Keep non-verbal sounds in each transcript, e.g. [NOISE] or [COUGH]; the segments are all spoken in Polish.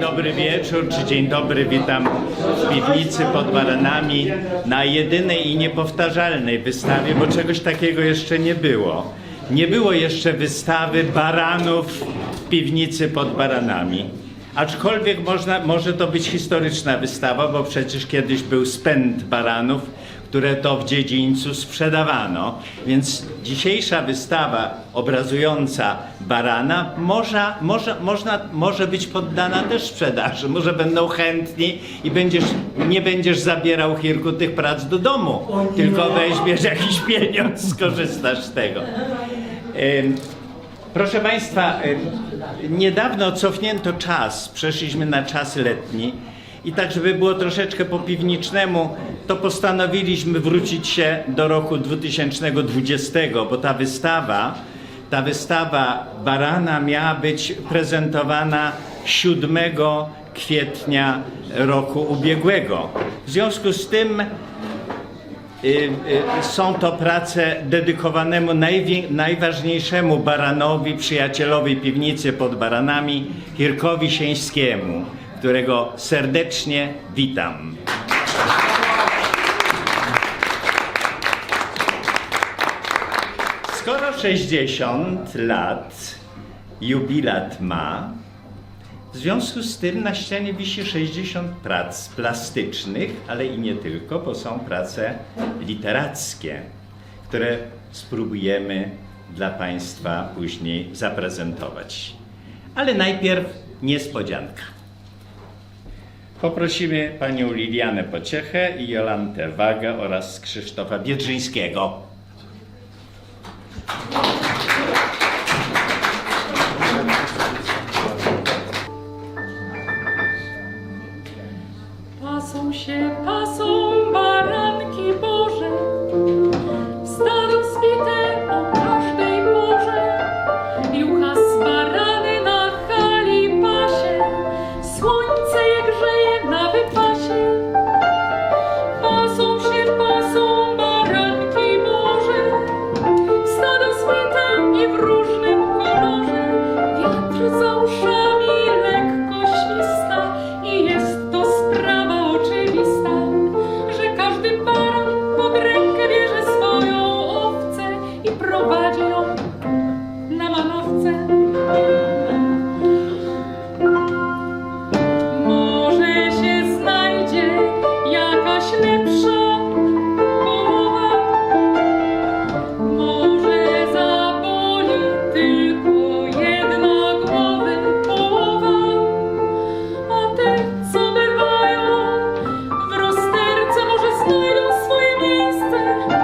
dobry wieczór, czy dzień dobry, witam w piwnicy pod Baranami na jedynej i niepowtarzalnej wystawie, bo czegoś takiego jeszcze nie było. Nie było jeszcze wystawy baranów w piwnicy pod Baranami. Aczkolwiek można, może to być historyczna wystawa, bo przecież kiedyś był spęd baranów, które to w dziedzińcu sprzedawano. Więc dzisiejsza wystawa obrazująca barana może, może, można, może być poddana też sprzedaży. Może będą chętni i będziesz, nie będziesz zabierał Hirku tych prac do domu, tylko weźmiesz jakiś pieniądz, skorzystasz z tego. Proszę Państwa, niedawno cofnięto czas, przeszliśmy na czas letni i tak, żeby było troszeczkę po piwnicznemu, to postanowiliśmy wrócić się do roku 2020, bo ta wystawa, ta wystawa Barana miała być prezentowana 7 kwietnia roku ubiegłego. W związku z tym Y, y, Są to prace dedykowanemu najważniejszemu baranowi, przyjacielowi piwnicy pod baranami, Hirkowi Sieńskiemu, którego serdecznie witam. Skoro 60 lat jubilat ma, w związku z tym na ścianie wisi 60 prac plastycznych, ale i nie tylko, bo są prace literackie, które spróbujemy dla Państwa później zaprezentować. Ale najpierw niespodzianka. Poprosimy Panią Lilianę Pociechę i Jolantę Wagę oraz Krzysztofa Biedrzyńskiego. Miejsce.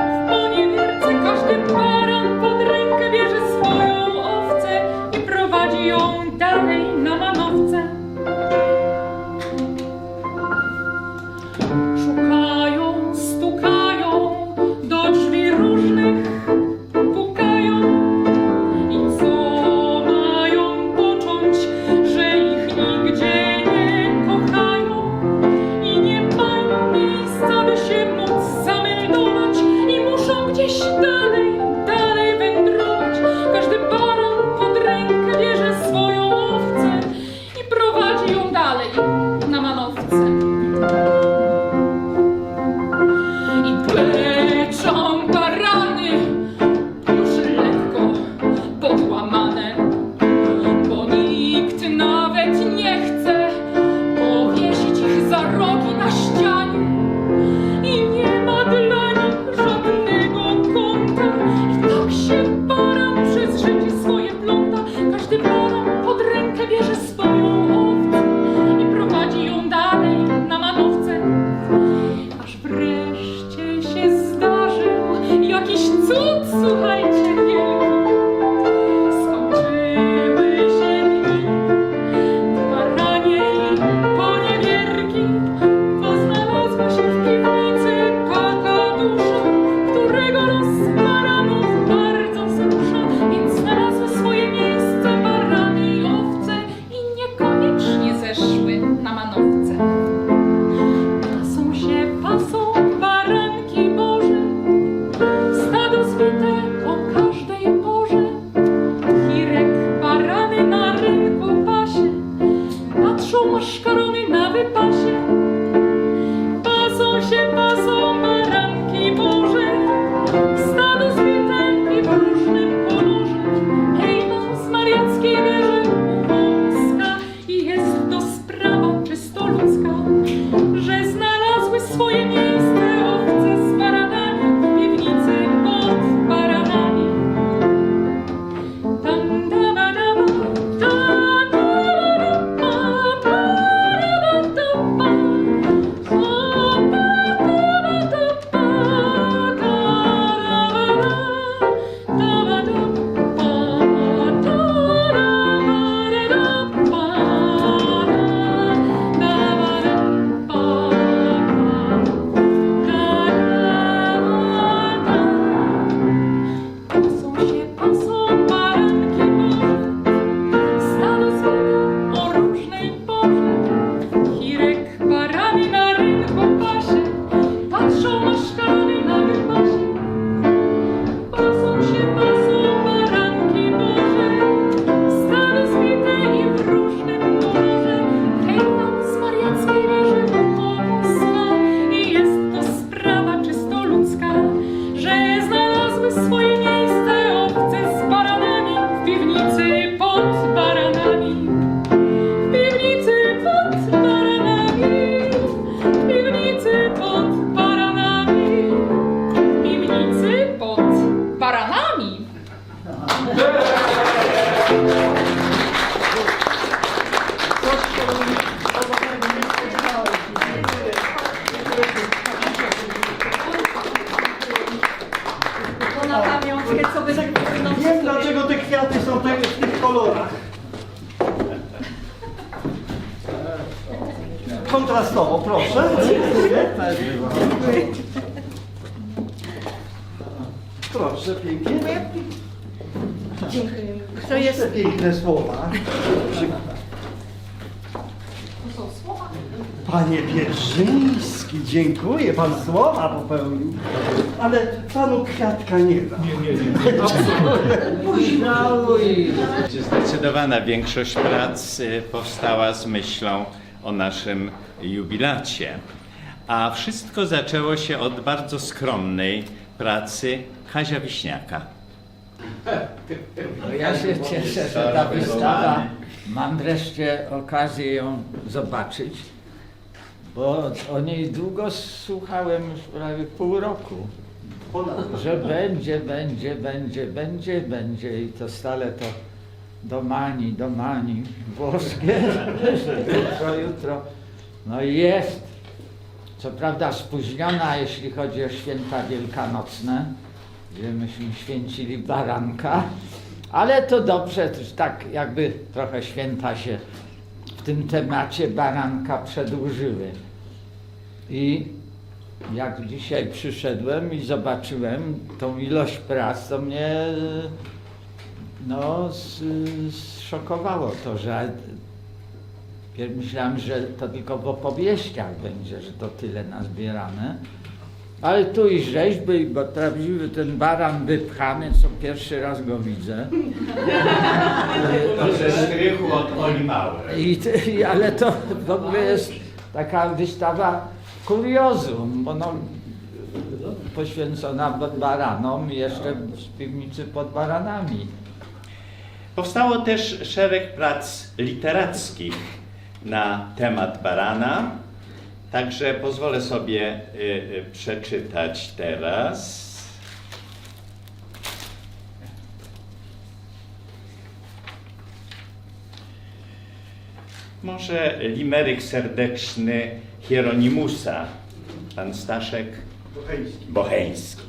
Słowa popełnił. Ale panu kwiatka nie da. Nie, nie, nie. Zdecydowana większość prac y, powstała z myślą o naszym jubilacie. A wszystko zaczęło się od bardzo skromnej pracy Kazia Wiśniaka. No ja się cieszę, że ta wystawa, mam wreszcie okazję ją zobaczyć, bo o niej długo słuchałem już prawie pół roku, że będzie, będzie, będzie, będzie, będzie i to stale to do mani, do mani, włoskie, jutro, jutro, no i jest. Co prawda spóźniona, jeśli chodzi o święta wielkanocne, gdzie myśmy święcili baranka, ale to dobrze, też tak jakby trochę święta się w tym temacie baranka przedłużyły. I jak dzisiaj przyszedłem i zobaczyłem tą ilość prac, to mnie no, zszokowało to, że myślałem, że to tylko w opowieściach będzie, że to tyle nazbierane. Ale tu i rzeźby, bo prawdziwy ten baran wypchany, co pierwszy raz go widzę. To ze strychu od Oli i, ale to w ogóle jest taka wystawa kuriozum, bo no, poświęcona baranom jeszcze z piwnicy pod baranami. Powstało też szereg prac literackich na temat barana. Także pozwolę sobie y, y, przeczytać teraz. Może limeryk serdeczny Hieronimusa, pan Staszek Bocheński.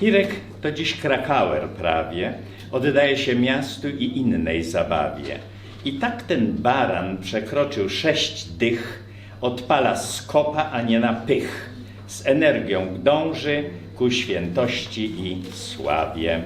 Hirek to dziś krakauer prawie, oddaje się miastu i innej zabawie. I tak ten baran przekroczył sześć dych, odpala skopa, a nie na pych. Z energią dąży ku świętości i sławie.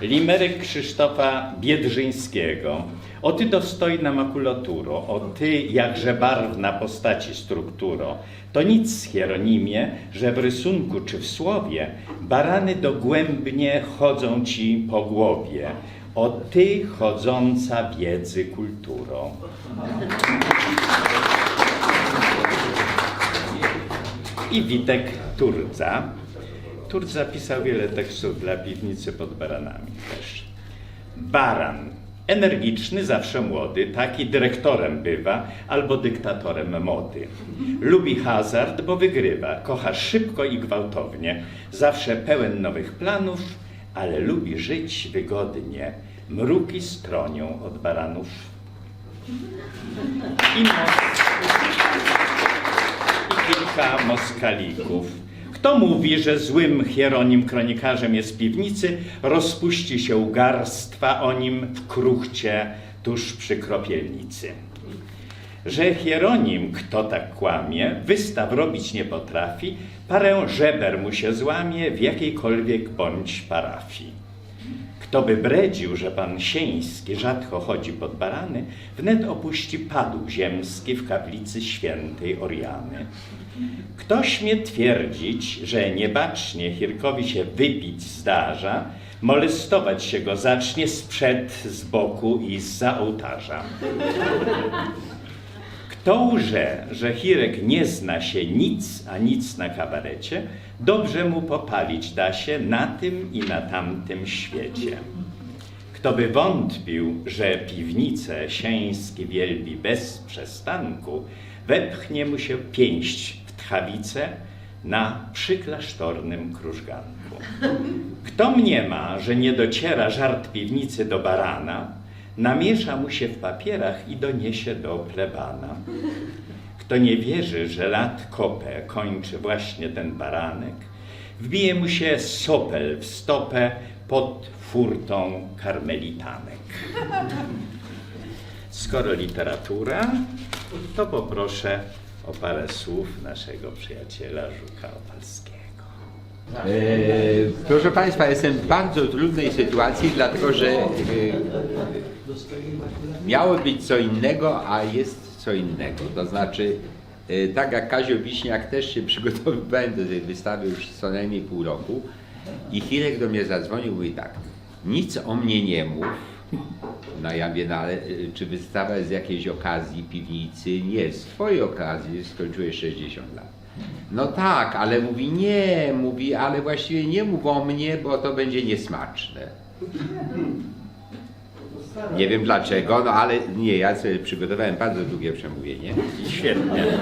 Limeryk Krzysztofa Biedrzyńskiego. O ty dostojna makulaturo, o ty jakże barwna postaci strukturo. To nic, Hieronimie, że w rysunku czy w słowie barany dogłębnie chodzą ci po głowie. O ty chodząca wiedzy kulturą. I Witek Turdza. Turdza pisał wiele tekstów dla piwnicy pod baranami też. Baran. Energiczny, zawsze młody, taki dyrektorem bywa albo dyktatorem mody. Lubi hazard, bo wygrywa, kocha szybko i gwałtownie, zawsze pełen nowych planów, ale lubi żyć wygodnie. Mruki stronią od baranów. I, mos- i kilka moskalików. Kto mówi, że złym Hieronim kronikarzem jest piwnicy, rozpuści się garstwa o nim w kruchcie tuż przy kropielnicy. Że Hieronim, kto tak kłamie, wystaw robić nie potrafi, parę żeber mu się złamie w jakiejkolwiek bądź parafii. Kto by bredził, że pan Sieński rzadko chodzi pod barany, wnet opuści padł ziemski w kaplicy świętej Oriany. Kto śmie twierdzić, że niebacznie Hirkowi się wypić zdarza, molestować się go zacznie sprzed, z boku i zza ołtarza. Kto łże, że Hirek nie zna się nic, a nic na kabarecie, dobrze mu popalić da się na tym i na tamtym świecie. Kto by wątpił, że piwnicę Sieński wielbi bez przestanku, wepchnie mu się pięść w tchawicę na przyklasztornym krużganku. Kto mniema, że nie dociera żart piwnicy do barana, namiesza mu się w papierach i doniesie do plebana. Kto nie wierzy, że lat kopę kończy właśnie ten baranek, wbije mu się sopel w stopę pod furtą karmelitanek. Skoro literatura, to poproszę o parę słów naszego przyjaciela Żuka Opalskiego. E, proszę Państwa, jestem w bardzo trudnej sytuacji, dlatego że e, miało być co innego, a jest co innego. To znaczy, e, tak jak Kazio Wiśniak też się [LAUGHS] przygotowywałem do tej wystawy już co najmniej pół roku i Hirek do mnie zadzwonił i mówi tak, nic o mnie nie mów. No ja mówię, no ale e, czy wystawa jest z jakiejś okazji piwnicy? Nie, z twojej okazji skończyłeś 60 lat. No tak, ale mówi nie, mówi, ale właściwie nie mów o mnie, bo to będzie niesmaczne. Nie wiem dlaczego, no ale nie, ja sobie przygotowałem bardzo długie przemówienie. Świetnie. [LAUGHS]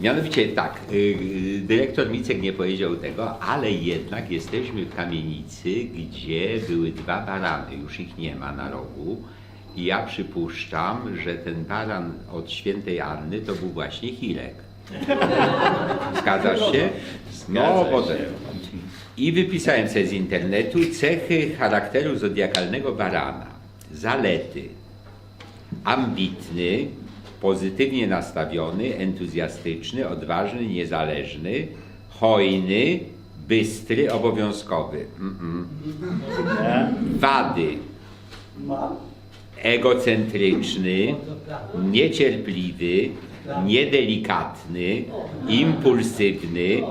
Mianowicie tak, y, y, dyrektor Micek nie powiedział tego, ale jednak jesteśmy w kamienicy, gdzie były dwa barany, już ich nie ma na rogu. I ja przypuszczam, że ten baran od świętej Anny to był właśnie Hirek. [LAUGHS] Zgadzasz się? No, się. I wypisałem sobie z internetu cechy charakteru zodiakalnego barana. Zalety. Ambitny, pozytywnie nastawiony, entuzjastyczny, odważny, niezależny, hojny, bystry, obowiązkowy. Wady. Egocentryczny, niecierpliwy, niedelikatny, impulsywny,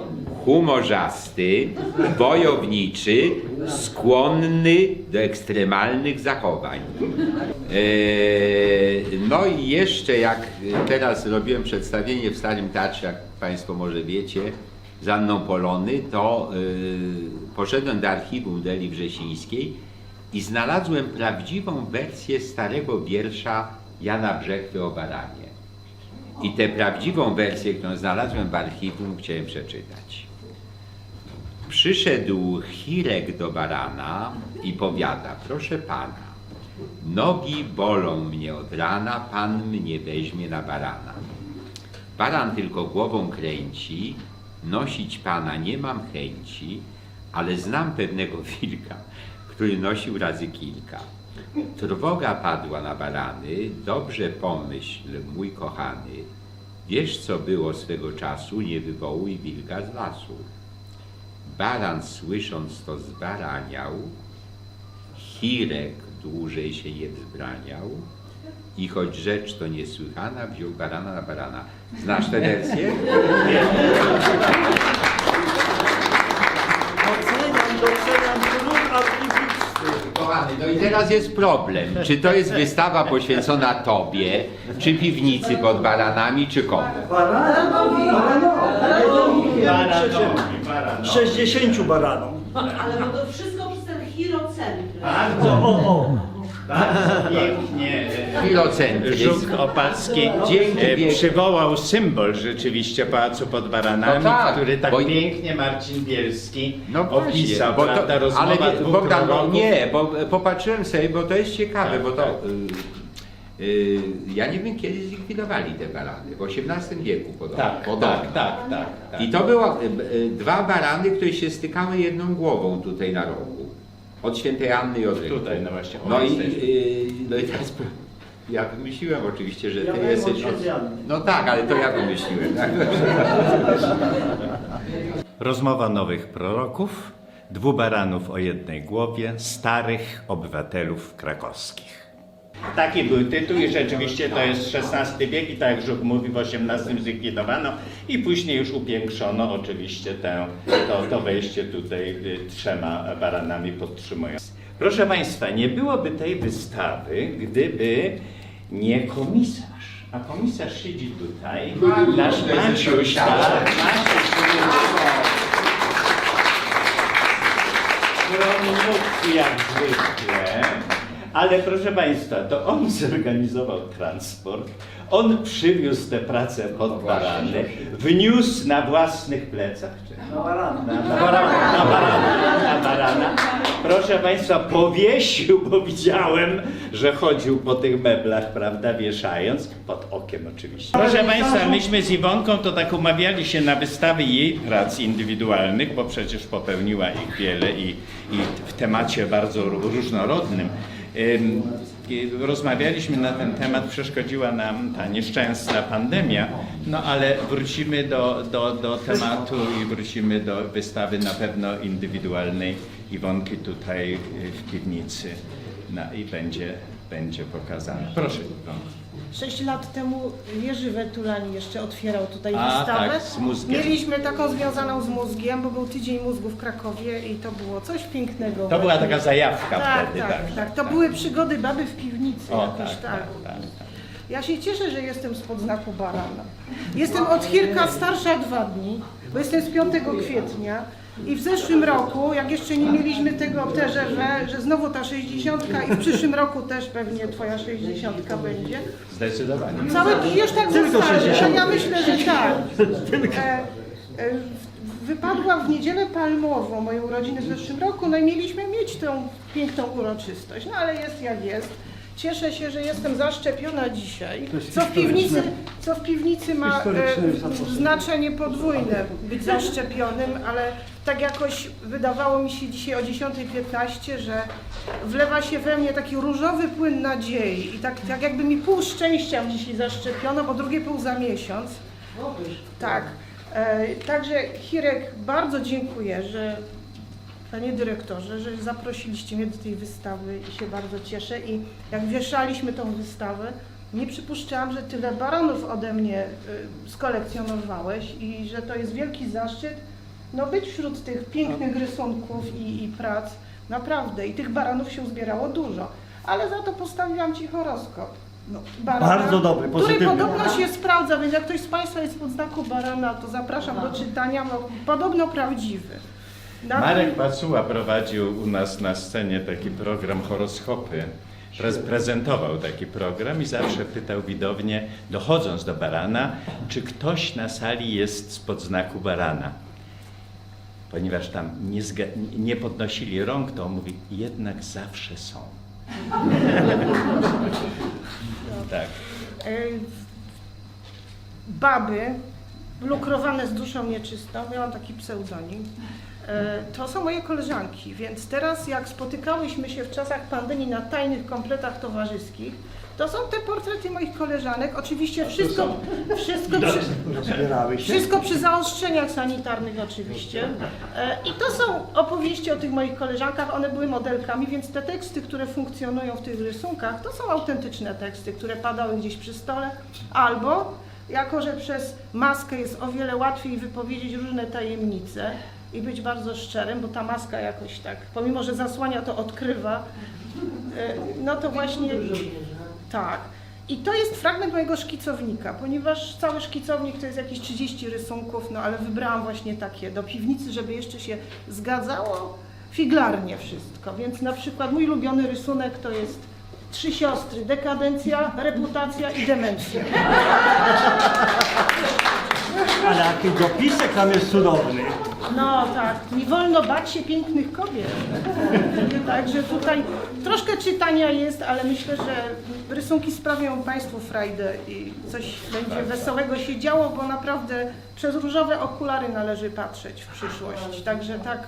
humorzasty, wojowniczy, skłonny do ekstremalnych zachowań. Eee, No i jeszcze jak teraz robiłem przedstawienie w Starym Teatrze, jak Państwo może wiecie, z Anną Polony, to yy, poszedłem do archiwum Deli Wrzesińskiej i znalazłem prawdziwą wersję starego wiersza Jana Brzechwy o baranie. I tę prawdziwą wersję, którą znalazłem w archiwum, chciałem przeczytać. Przyszedł Hirek do barana i powiada, proszę pana, nogi bolą mnie od rana, pan mnie weźmie na barana. Baran tylko głową kręci, nosić pana nie mam chęci, ale znam pewnego [LAUGHS] wilka, który nosił razy kilka. Trwoga padła na barany, dobrze pomyśl, mój kochany, wiesz co było swego czasu, nie wywołuj wilka z lasu. Baran słysząc to zbaraniał, Hirek dłużej się nie wzbraniał i choć rzecz to niesłychana, wziął barana na barana. Znasz tę wersję? Oceniam, doceniam trud, a barany. No i teraz jest problem. Czy to jest wystawa poświęcona tobie, czy piwnicy pod baranami, czy komu? Baranowi, baranowi. Baranowi, baranowi. 60 baranom. Ale bo to wszystko przez ten hirocentryzm. Bardzo, O, o. bardzo pięknie. e, Filocentryzm. Żuk Opalski Dzięki e, wielkie. przywołał symbol rzeczywiście Pałacu pod Baranami, No tak, który tak bo- pięknie Marcin Bielski No właśnie, opisał, bo prawda, to, rozmowa ale wie- dwóch Bogdan, no proroków. nie, bo popatrzyłem sobie, bo to jest ciekawe, Tak, bo to... y, ja nie wiem, kiedy zlikwidowali te barany, w XVIII wieku podobno. Tak, podobno. tak, tak, tak, tak. I to było y, y, dwa barany, które się stykały jedną głową tutaj na rogu. Od świętej Anny i od rynku. Tutaj, no właśnie, No i, y, no i teraz ja wymyśliłem oczywiście, że Ja ty byłem jesteś... No tak, ale to ja wymyśliłem. Tak? [LAUGHS] Rozmowa nowych proroków, dwóch baranów o jednej głowie, starych obywatelów krakowskich. Taki był tytuł i rzeczywiście to jest XVI wiek i tak jak Żuk mówi, w XVIII zlikwidowano i później już upiększono oczywiście tę, to, to wejście tutaj trzema baranami podtrzymując. Proszę Państwa, nie byłoby tej wystawy, gdyby nie komisarz. A komisarz siedzi tutaj, nasz Maciuś, tak, Maciuś, jak zwykle. Ale proszę Państwa, to on zorganizował transport, on przywiózł tę pracę pod barany, wniósł na własnych plecach. czy- Na barana. Na, na, barana, na, barana, na barana. Proszę Państwa, powiesił, bo widziałem, że chodził po tych meblach, prawda, wieszając, pod okiem oczywiście. Proszę Państwa, myśmy z Iwonką to tak umawiali się na wystawy jej prac indywidualnych, bo przecież popełniła ich wiele i, i w temacie bardzo ró- różnorodnym. Rozmawialiśmy na ten temat, przeszkodziła nam ta nieszczęsna pandemia, no ale wrócimy do, do, do tematu i wrócimy do wystawy na pewno indywidualnej Iwonki tutaj y, w piwnicy no, i będzie, będzie pokazane. Proszę Iwonko. Sześć lat temu Jerzy Wetulani jeszcze otwierał tutaj A, wystawę. tak, z mózgiem. Mieliśmy taką związaną z mózgiem, bo był tydzień mózgu w Krakowie i to było coś pięknego. To była taka zajawka tak, wtedy, tak, tak. tak, To były przygody baby w piwnicy O, jakoś tak, tak. tak, tak, tak. Ja się cieszę, że jestem spod znaku barana. Jestem od Hirka starsza dwa dni, bo jestem z 5 kwietnia i w zeszłym roku, jak jeszcze nie mieliśmy tego TGW, że znowu ta 60 i w przyszłym roku też pewnie twoja 60 będzie, Zdecydowanie. Cały już tak zostanie, 60. ja myślę, że tak. E, e, wypadła w niedzielę palmową moją urodzinę w zeszłym roku, no i mieliśmy mieć tę piękną uroczystość, no ale jest jak jest. Cieszę się, że jestem zaszczepiona dzisiaj, co w piwnicy, co w piwnicy ma e, znaczenie podwójne, być zaszczepionym, ale tak jakoś wydawało mi się dzisiaj o 10.15, że wlewa się we mnie taki różowy płyn nadziei i tak, tak jakby mi pół szczęścia dzisiaj zaszczepiono, bo drugie pół za miesiąc. Tak. E, także Hirek, bardzo dziękuję, że Panie dyrektorze, że zaprosiliście mnie do tej wystawy i się bardzo cieszę. I jak wieszaliśmy tą wystawę, nie przypuszczałam, że tyle baronów ode mnie y, skolekcjonowałeś i że to jest wielki zaszczyt no, być wśród tych pięknych rysunków i, i prac. Naprawdę. I tych baronów się uzbierało dużo. Ale za to postawiłam Ci horoskop. No, Barana, bardzo dobry, Który pozytywny. podobno się sprawdza, więc jak ktoś z Państwa jest pod znaku barana, to zapraszam do czytania, bo podobno prawdziwy. Marek Pacuła prowadził u nas na scenie taki program horoskopy. Prez- prezentował taki program i zawsze pytał widownię, dochodząc do barana, czy ktoś na sali jest spod znaku barana. Ponieważ tam nie, nie podnosili rąk, to on mówi, jednak zawsze są. [LAUGHS] tak. E, baby lukrowane z duszą nieczystą, miałam taki pseudonim, to są moje koleżanki, więc teraz jak spotykałyśmy się w czasach pandemii na tajnych kompletach towarzyskich, to są te portrety moich koleżanek, oczywiście wszystko, wszystko, przy, wszystko przy zaostrzeniach sanitarnych oczywiście. E, I to są opowieści o tych moich koleżankach, one były modelkami, więc te teksty, które funkcjonują w tych rysunkach, to są autentyczne teksty, które padały gdzieś przy stole, albo jako, że przez maskę jest o wiele łatwiej wypowiedzieć różne tajemnice, i być bardzo szczerym, bo ta maska jakoś tak, pomimo że zasłania, to odkrywa. E, No to właśnie tak. I to jest fragment mojego szkicownika, ponieważ cały szkicownik to jest jakieś 30 rysunków, no ale wybrałam właśnie takie do piwnicy, żeby jeszcze się zgadzało figlarnie wszystko. Więc na przykład mój ulubiony rysunek to jest trzy siostry, dekadencja, reputacja i demencja. Ale jaki dopisek tam jest cudowny. No tak, nie wolno bać się pięknych kobiet. Także tutaj troszkę czytania jest, ale myślę, że rysunki sprawią Państwu frajdę i coś będzie wesołego się działo, bo naprawdę przez różowe okulary należy patrzeć w przyszłość. Także tak.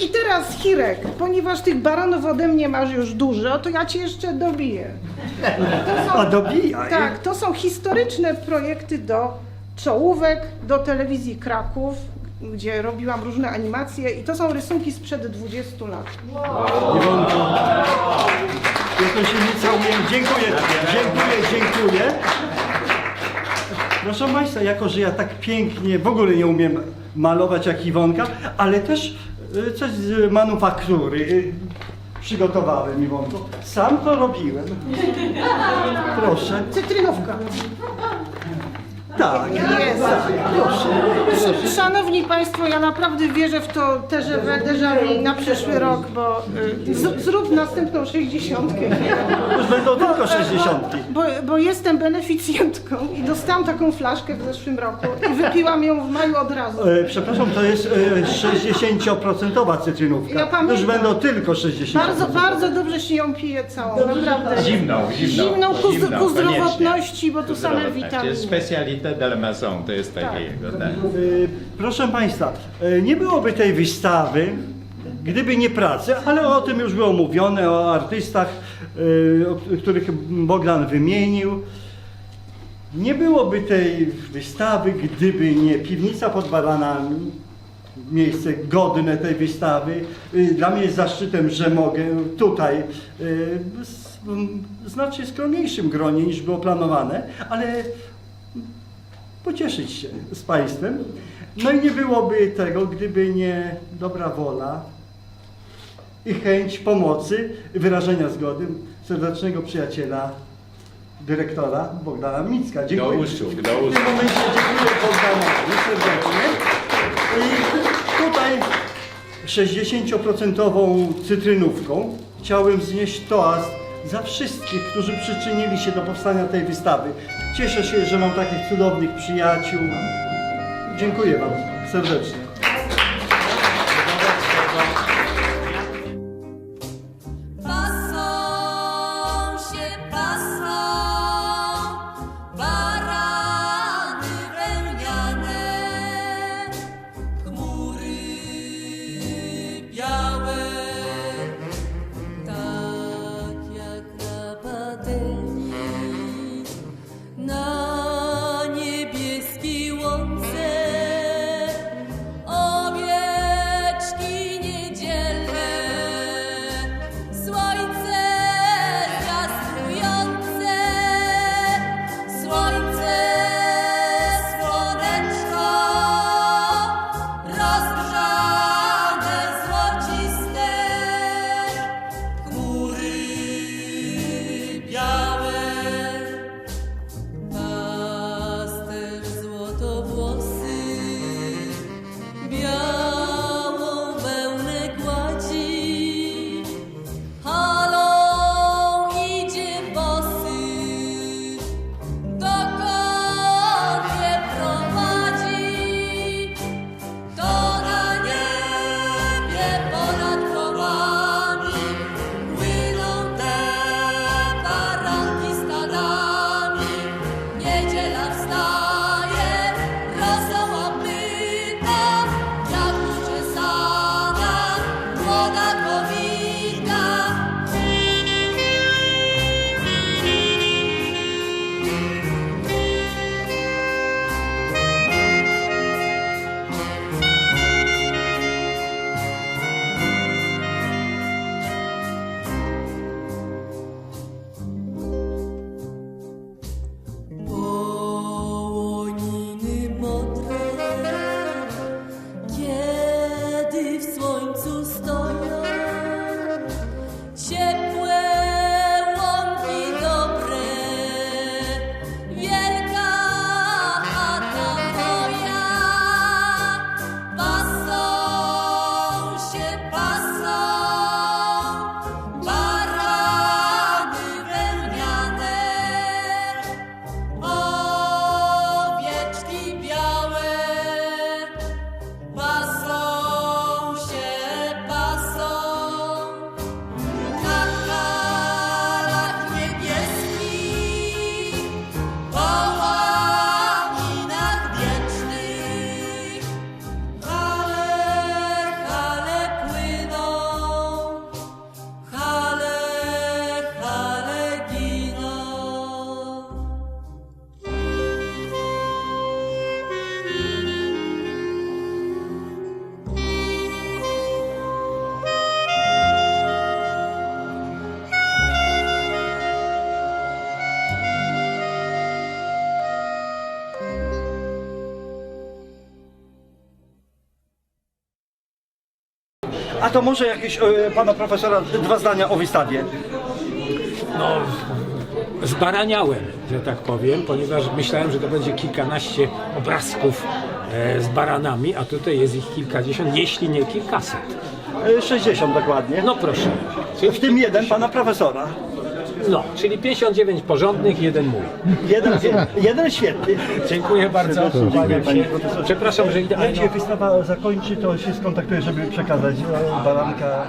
I teraz Hirek, ponieważ tych baronów ode mnie masz już dużo, to ja Cię jeszcze dobiję. To A dobijaj. tak, to są historyczne projekty do czołówek, do telewizji Kraków, gdzie robiłam różne animacje i to są rysunki sprzed 20 lat. Iwonko, ja to się nie całuję. Dziękuję, dziękuję, dziękuję. Proszę Państwa, jako że ja tak pięknie w ogóle nie umiem malować jak Iwonka, ale też y, coś z manufaktury y, przygotowałem Iwonko. Sam to robiłem. Proszę. Cytrynówka. Tak. Jest. Sz- Szanowni Państwo, ja naprawdę wierzę w to TGW déjà vu na przyszły rok, bo y, z, zrób następną 60. Już będą tylko 60. Bo, bo jestem beneficjentką i dostałam taką flaszkę w zeszłym roku i wypiłam ją w maju od razu. E, przepraszam, to jest e, 60% cytrynówka. Ja pamiętam. Już będą tylko 60%. Bardzo, bardzo dobrze się ją pije całą, naprawdę. Zimną, zimną. Zimną ku, ku zdrowotności, bo tu same witaminy. Jest specalité de la maison, to jest tak. Y, Proszę Państwa, y, nie byłoby tej wystawy, gdyby nie prace, ale o tym już było mówione, o artystach, y, o których Bogdan wymienił. Nie byłoby tej wystawy, gdyby nie piwnica pod baranami, miejsce godne tej wystawy. Y, Dla mnie jest zaszczytem, że mogę tutaj y, w znacznie skromniejszym gronie niż było planowane, ale pocieszyć się z Państwem. No i nie byłoby tego, gdyby nie dobra wola i chęć pomocy, wyrażenia zgody serdecznego przyjaciela, dyrektora Bogdana Micka. Dziękuję. Usług, do W tym momencie dziękuję Bogdanowi serdecznie. I tutaj 60% cytrynówką chciałem znieść toast za wszystkich, którzy przyczynili się do powstania tej wystawy. Cieszę się, że mam takich cudownych przyjaciół. Dziękuję Wam serdecznie. A to może jakieś e, pana profesora dwa zdania o wystawie? No, zbaraniałem, że tak powiem, ponieważ myślałem, że to będzie kilkanaście obrazków e, z baranami, a tutaj jest ich kilkadziesiąt, jeśli nie kilkaset. E, 60 dokładnie. No proszę. W tym jeden pana profesora. No, czyli 59 porządnych, jeden mój. Jeden, jeden świetny. Dziękuję bardzo. Dziękuję, panie profesorze. Przepraszam, że idę. Jak się wystawa zakończy, to się skontaktuję, żeby przekazać e, baranka